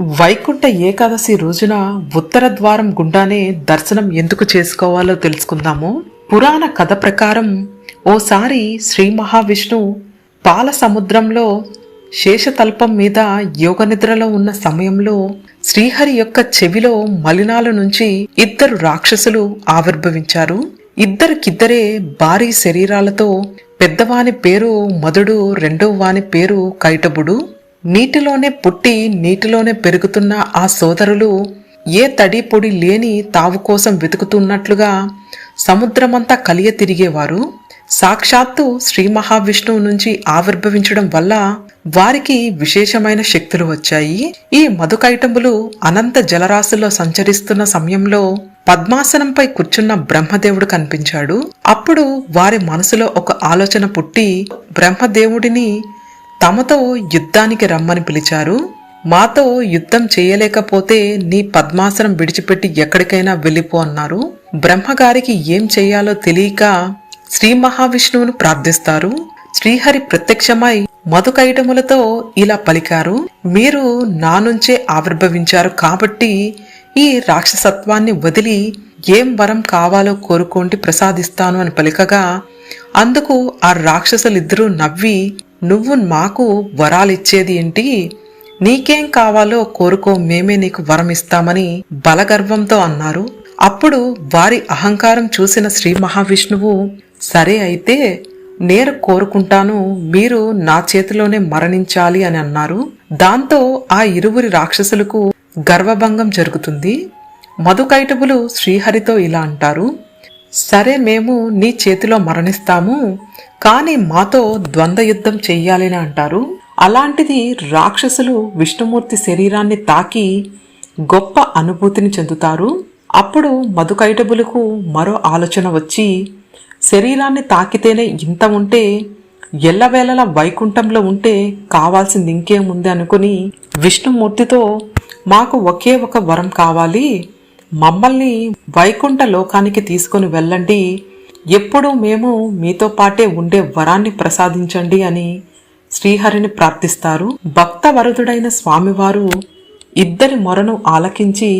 వైకుంఠ ఏకాదశి రోజున ఉత్తర ద్వారం గుండానే దర్శనం ఎందుకు చేసుకోవాలో తెలుసుకుందాము. పురాణ కథ ప్రకారం ఓసారి శ్రీ మహావిష్ణు పాల సముద్రంలో శేషతల్పం మీద యోగనిద్రలో ఉన్న సమయంలో శ్రీహరి యొక్క చెవిలో మలినాల నుంచి ఇద్దరు రాక్షసులు ఆవిర్భవించారు. ఇద్దరికిద్దరే భారీ శరీరాలతో పెద్దవాని పేరు మధుడు రెండో వాని పేరు కైటబుడు. నీటిలోనే పుట్టి నీటిలోనే పెరుగుతున్న ఆ సోదరులు ఏ తడి పొడి లేని తావు కోసం వెతుకుతున్నట్లుగా సముద్రమంతా కలియ తిరిగేవారు. సాక్షాత్తు శ్రీ మహావిష్ణువు నుంచి ఆవిర్భవించడం వల్ల వారికి విశేషమైన శక్తులు వచ్చాయి. ఈ మధుకైటములు అనంత జలరాశుల్లో సంచరిస్తున్న సమయంలో పద్మాసనంపై కూర్చున్న బ్రహ్మదేవుడు కనిపించాడు. అప్పుడు వారి మనసులో ఒక ఆలోచన పుట్టి బ్రహ్మదేవుడిని తమతో యుద్ధానికి రమ్మని పిలిచారు. మాతో యుద్ధం చేయలేకపోతే నీ పద్మాసనం విడిచిపెట్టి ఎక్కడికైనా వెళ్ళిపో అన్నారు. బ్రహ్మగారికి ఏం చేయాలో తెలియక శ్రీ మహావిష్ణువును ప్రార్థిస్తారు. శ్రీహరి ప్రత్యక్షమై మధుకైటములతో ఇలా పలికారు. మీరు నా నుంచే ఆవిర్భవించారు కాబట్టి ఈ రాక్షసత్వాన్ని వదిలి ఏం వరం కావాలో కోరుకోండి ప్రసాదిస్తాను అని పలికగా అందుకు ఆ రాక్షసులిద్దరూ నవ్వి నువ్వు మాకు వరాలిచ్చేది ఏంటి? నీకేం కావాలో కోరుకో మేమే నీకు వరం ఇస్తామని బలగర్వంతో అన్నారు. అప్పుడు వారి అహంకారం చూసిన శ్రీ మహావిష్ణువు సరే అయితే నేను కోరుకుంటాను మీరు నా చేతిలోనే మరణించాలి అని అన్నారు. దాంతో ఆ ఇరువురి రాక్షసులకు గర్వభంగం జరుగుతుంది. మధుకైటబులు శ్రీహరితో ఇలా అంటారు సరే మేము నీ చేతిలో మరణిస్తాము కానీ మాతో ద్వంద్వ యుద్ధం చెయ్యాలని అంటారు. అలాంటిది రాక్షసులు విష్ణుమూర్తి శరీరాన్ని తాకి గొప్ప అనుభూతిని చెందుతారు. అప్పుడు మధుకైటబులకు మరో ఆలోచన వచ్చి శరీరాన్ని తాకితేనే ఇంత ఉంటే ఎల్లవేళల వైకుంఠంలో ఉంటే కావాల్సింది ఇంకేముంది అనుకుని విష్ణుమూర్తితో మాకు ఒకే ఒక వరం కావాలి మమ్మల్ని వైకుంఠ లోకానికి తీసుకొని వెళ్ళండి. ఎప్పుడూ మేము మీతో పాటే ఉండే వరాన్ని ప్రసాదించండి అని శ్రీహరిని ప్రార్థిస్తారు. భక్తవరదుడైన స్వామివారు ఇద్దరి మొరను ఆలకించి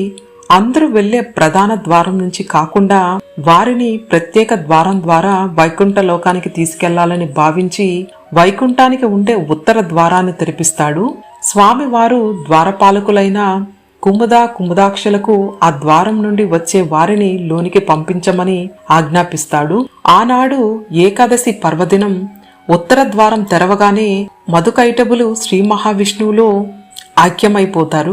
అందరూ వెళ్ళే ప్రధాన ద్వారం నుంచి కాకుండా వారిని ప్రత్యేక ద్వారం ద్వారా వైకుంఠ లోకానికి తీసుకెళ్ళాలని భావించి వైకుంఠానికి ఉండే ఉత్తర ద్వారాన్ని తెరిపిస్తాడు. స్వామివారు ద్వారపాలకులైన కుముద కుముదాక్షలకు ఆ ద్వారం నుండి వచ్చే వారిని లోనికి పంపించమని ఆజ్ఞాపిస్తాడు. ఆనాడు ఏకాదశి పర్వదినం ఉత్తర ద్వారం తెరవగానే మధుకైటబులు శ్రీ మహావిష్ణువులో ఐక్యమైపోతారు.